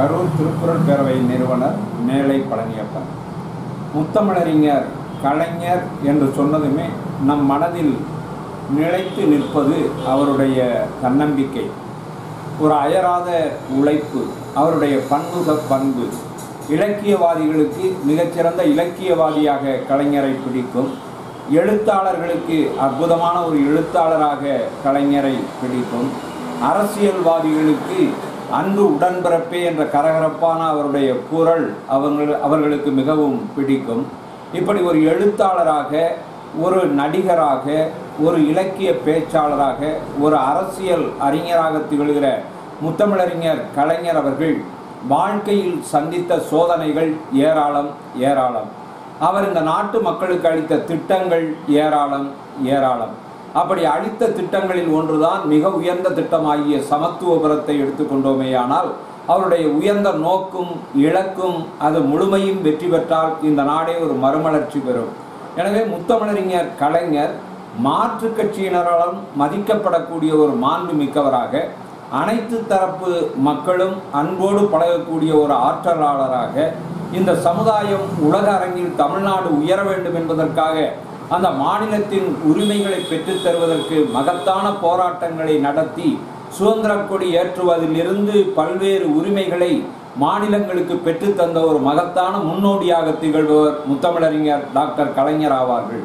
கரூர் திருக்குறள் பேரவை நிறுவனர் மேலை பழனியப்பன். முத்தமிழறிஞர் கலைஞர் என்று சொன்னதுமே நம் மனதில் நிலைத்து நிற்பது அவருடைய தன்னம்பிக்கை. ஒரு அயராத உழைப்பு அவருடைய பன்முக பண்பு. இலக்கியவாதிகளுக்கு மிகச்சிறந்த இலக்கியவாதியாக கலைஞரை பிடிக்கும் எழுத்தாளர்களுக்கு அற்புதமான ஒரு எழுத்தாளராக கலைஞரை பிடிக்கும் அரசியல்வாதிகளுக்கு அன்பு உடன்பிறப்பே என்ற கரகரப்பான அவருடைய குரல் அவங்கள் அவர்களுக்கு மிகவும் பிடிக்கும். இப்படி ஒரு எழுத்தாளராக ஒரு நடிகராக ஒரு இலக்கிய பேச்சாளராக ஒரு அரசியல் அறிஞராக திகழ்கிற முத்தமிழறிஞர் கலைஞர் அவர்கள் வாழ்க்கையில் சந்தித்த சோதனைகள் ஏராளம் ஏராளம். அவர் இந்த நாட்டு மக்களுக்கு அளித்த திட்டங்கள் ஏராளம் ஏராளம். அப்படி அளித்த திட்டங்களில் ஒன்றுதான் மிக உயர்ந்த திட்டமாகிய சமத்துவபுரத்தை எடுத்துக்கொண்டோமேயானால் அவருடைய உயர்ந்த நோக்கும் இலக்கும் அது முழுமையும் வெற்றி பெற்றால் இந்த நாடே ஒரு மறுமலர்ச்சி பெறும். எனவே முத்தமிழறிஞர் கலைஞர் மாற்று கட்சியினராலும் மதிக்கப்படக்கூடிய ஒரு மாண்பு மிக்கவராக அனைத்து தரப்பு மக்களும் அன்போடு பழகக்கூடிய ஒரு ஆற்றலாளராக இந்த சமுதாயம் உலக அரங்கில் தமிழ்நாடு உயர வேண்டும் என்பதற்காக அந்த மாநிலத்தின் உரிமைகளை பெற்றுத் தருவதற்கு மகத்தான போராட்டங்களை நடத்தி சுதந்திரம் கொடி ஏற்றுவதிலிருந்து பல்வேறு உரிமைகளை மாநிலங்களுக்கு பெற்றுத்தந்த ஒரு மகத்தான முன்னோடியாக திகழ்பவர் முத்தமிழறிஞர் டாக்டர் கலைஞர் ஆவார்கள்.